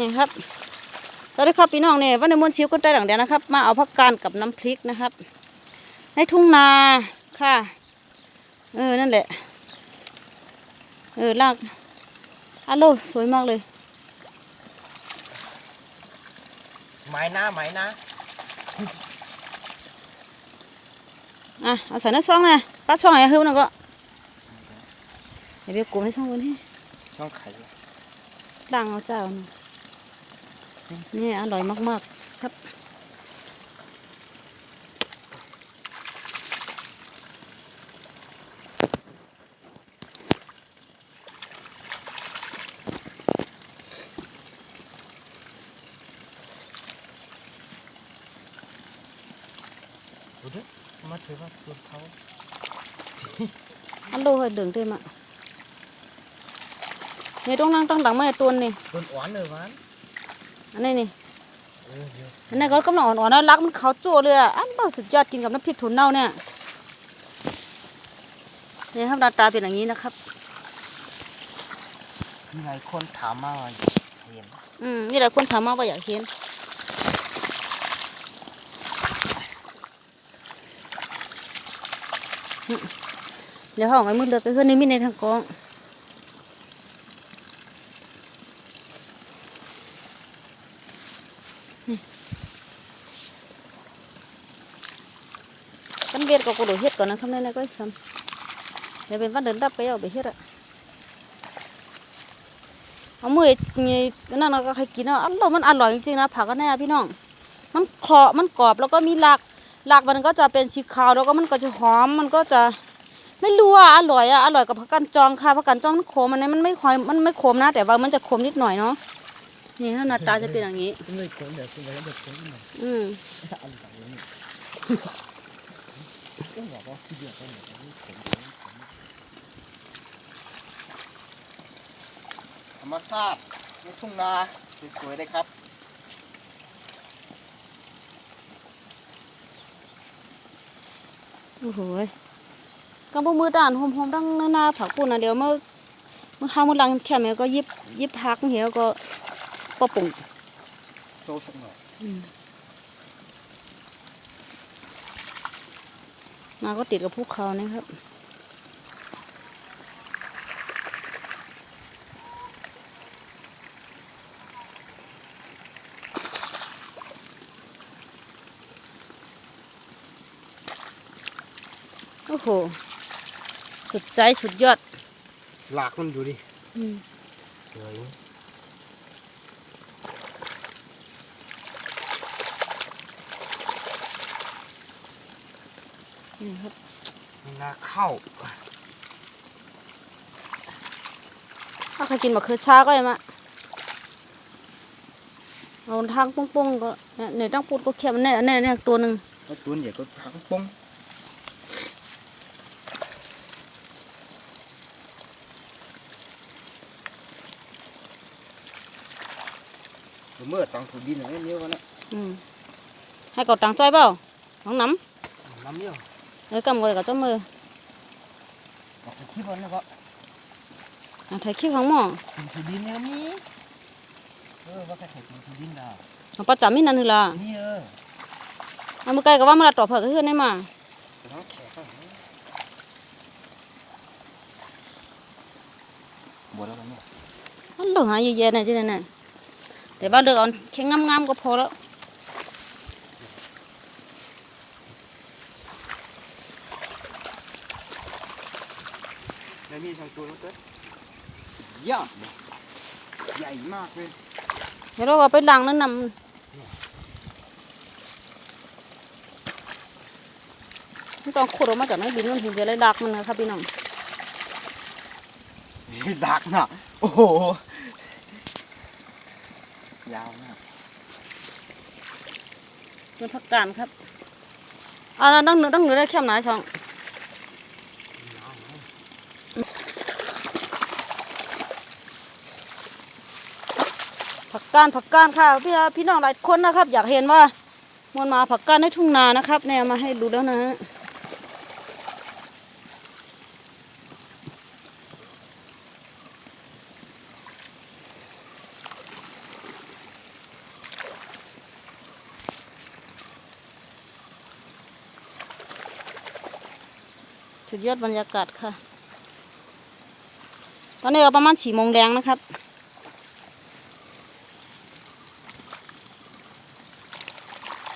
นี่ครับสวัสดีครับพี่น้องเนี่ยวันในมวนชิวก็ได้หลังเดียวนะครับ มาเอาผักกาดกับน้ำพริกนะครับ ในทุ่งนาค่ะ เออนั่นแหละ เออลากอัลโหลสวยมากเลยไม้นะไม้นะอะเอาใส่ในช่องเลยป้าช่องไอ้หิวหน่อยก็เดี๋ยวไปกลุ่มให้ช่องวันที่ช่องไข่ด่างเอาเจ้าหน่อย นี่อร่อยมาก ๆ ครับดูดิมาถือว่าตัวเขาอันโลให้เดืองเต็มอะนี่ต้องนั่งตั้งหลังไม่ตัวนี่ตัวอ่อนเลยวัน อันนี้นี่เออเดี๋ยวอันนี้ก็กำลังอ่อนๆนะรักมันเขาโจ้เลยอะอันเบาสุดยอดกินกับน้ำพริกถั่วเน่าเนี่ยนี่ครับหน้าตาเป็นอย่างนี้นะครับมีหลายคนถามมาว่าเห็นอืมนี่แหละคนถามมาว่าอยากเห็นอืมเดี๋ยวห้องไอ้มือเลือกก็คือนี่มีในทางกอง กันเวียดก็กระโดดเฮ็ดก่อนนะครับนี่นะก็ซ้ำเดี๋ยวเป็นวันเดินดับไปเอาไปเฮ็ดอะเอามือนี่นั่นเราก็ใครกินอะอันเรามันอร่อยจริงๆนะผักกันแน่พี่น้อง มันเคาะมันกรอบแล้วก็มีหลักหลักมันก็จะเป็นสีขาวแล้วก็มันก็จะหอมมันก็จะไม่รู้อะอร่อยอะอร่อยกับผักกันจองค่ะผักกันจองมันขมอันนี้มันไม่หอยมันไม่ขมนะแต่ว่ามันจะขมนิดหน่อยเนาะนี่หน้าตาจะเป็นอย่างนี้คุณ เลยคนเดี๋ยวคุณเลยเดี๋ยวคุณหน่อยอืมอันแบบนี้ก็บอกว่าที่เดียวกันหมดนี่ผมธรรมชาติในทุ่งนาสวยๆเลยครับโอ้โหยกำปมือด่านหอมๆดังหน้าผักปุ่นนะเดี๋ยวเมื่อเมื่อข้าวมื่อลังแค่ไหนก็ยิบยิบพักเหี่ยวก็ก็ปุ่งโซ่สักหน่อย มาก็ติดกับภูเขานะครับโอ้โห สุดใจสุดยอด หลากมันดูดิอืมสวย นี่ครับมีนาเข้าถ้าใครกินมะเขือชาก็ยังมะเอาทางปุ้งๆก็เนี่ยเนี่ยตั้งปูดก็เค็มเนี่ยเนี่ยเนี่ยตัวหนึ่งแล้วตัวใหญ่ก็พังป้องเมื่อตังถูดินอะไรเนี้ยกันละอืมให้กดตังใจเปล่าน้องน้น้ำเยอะำ เอ้ยกำกดกับเจ้ามือออกไปขี้บอลแล้วก็อะถ่ายคลิปของหม้อถึงถูดินเนี่ยมีเออว่าแค่ถึงถูดินดาเอาประจำมินันคือละนี่เออเอามือไกลกับว่ามาละต่อเผือกก็คือได้มาน้องแขกก็บัวแล้วกันเนี่ยอันเหลือหาเยอะๆเนี่ยที่นั่นน่ะแต่ว่าเลือกเอาแค่งามๆก็พอแล้ว แล้วมีสองตัวแล้วก็ยอดเลยใหญ่มากเลยเดี๋ยวเราเอาไปล้างแล้วนำไม่ต้องขุดออกมาจากในดินมันถึงจะได้ดักมันนะครับพี่น้องดักน่ะโอ้โห ยาวมากเป็นผักกาดครับอ่าต้องเหนือต้องเหนือได้แค่ไหนช่อง การผักการค่ะพี่พี่น้องหลายคนนะครับ อยากเห็นว่ามวนมาผักการในทุ่งนานะครับ เนี่ยมาให้ดูแล้วนะสุดยอดบรรยากาศค่ะ ตอนนี้ก็ประมาณสี่โมงแดงนะครับ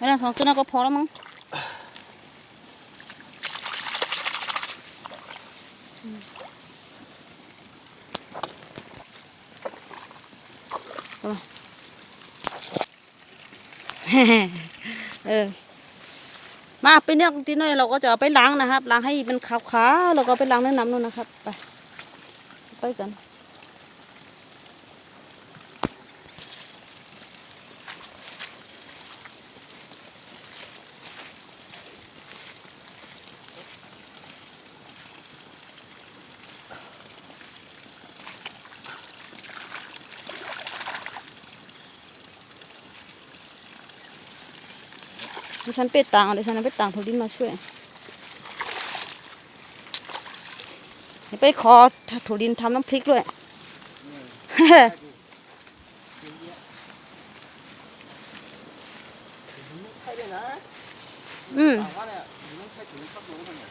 นเนี่ยอันเล่าเนี่ยมีแต่แทงสองต้นเยอะแยะเยอะมาก็พอแล้วมั้งเอามาเออมาไปเนี่ยทีนี้เราก็จะเอาไปล้างนะครับล้างให้มันขาวๆแล้วก็ไปล้างในน้ำนู่นนะครับ ไป ไปกัน ดิฉันไปต่างดิฉันไปต่างทุดินมาช่วยไปขอทุดินทำน้ำพริกด้วยใช่เลยนะอืม ถามว่าเนี่ยอยู่ต้องใช้ถึงสักรู้มันเนี่ย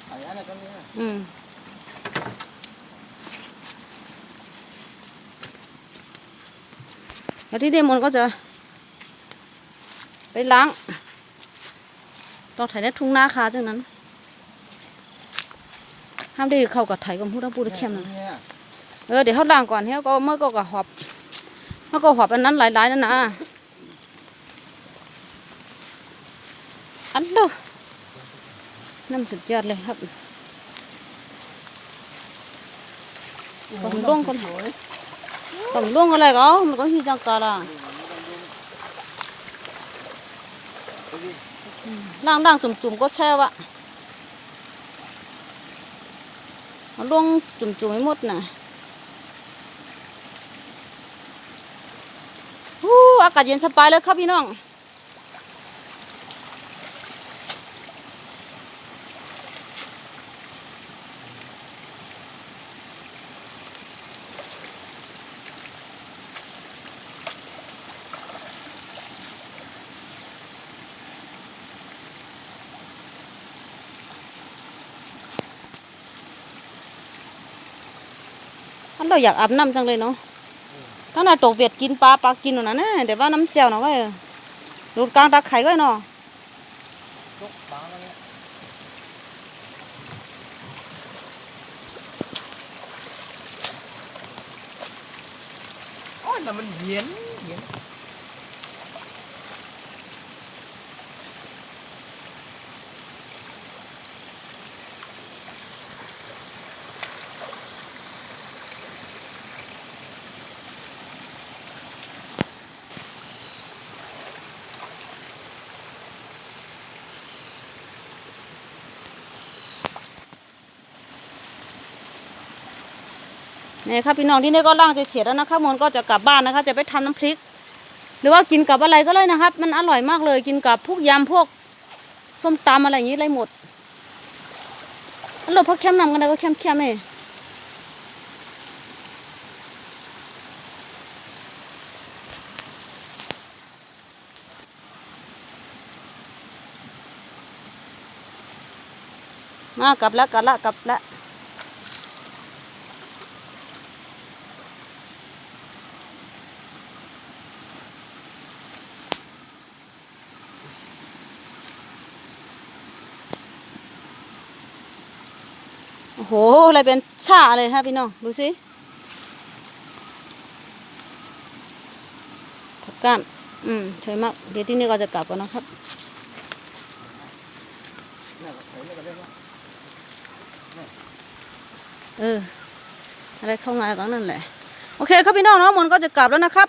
ไอืมแล้วที่เดมอนก็จะไปล้างตองไถในทุ่งนาคาจังนั้นห้ามได้เข้ากับไถกับพูดพูดเข้มนะเนี่ยเออเดี๋ยวเขาล้างก่อนเฮ้ยก็เมื่อก็กะหอบเมื่อก็หอบอันนั้นหลายๆนั่นนะอันเด้อ น้ำสุดยอดเลยครับ Còn luôn con- สวย tổng luôn cái này có mà có khi chẳng cả là đang đang chùm chùm có treo ạ nó luôn chùm chùm ấy một này ฮู้อากาศเย็นสบายเลยครับพี่น้ อันเราอยากอาบน้ำจังเลยเนาะตั้งแต่ตกเวียดกินปลาปลากินหนูนะเนี่ยแต่ว่าน้ำเจียวเนาะก็ดูดกลางตาไข่ก็เนาะยกบางแล้วเนี่ยโอ้ยแต่มันเย็นเย็น นี่ครับพี่น้องที่นี่ก็ล่างจะเสียแล้วนะครับมนก็จะกลับบ้านนะคะ จะไปทำน้ำพริก หรือว่ากินกับอะไรก็เลยนะครับ มันอร่อยมากเลยกินกับพวกยำพวกส้มตำอะไรอย่างนี้เลยหมดเราพักแคมนำกันได้ก็แคมแคมเองมากลับแล้วกลับละกลับละ หอะไรเป็นชาเลยฮะพี่น้องดูสิผักก้านอืมสวยมาก เดี๋ยวที่นี่ก็จะกลับกันนะครับเอออะไรเข้างานก็นั่นแหละ โอเคครับพี่น้องเนาะมนก็จะกลับแล้วนะครับ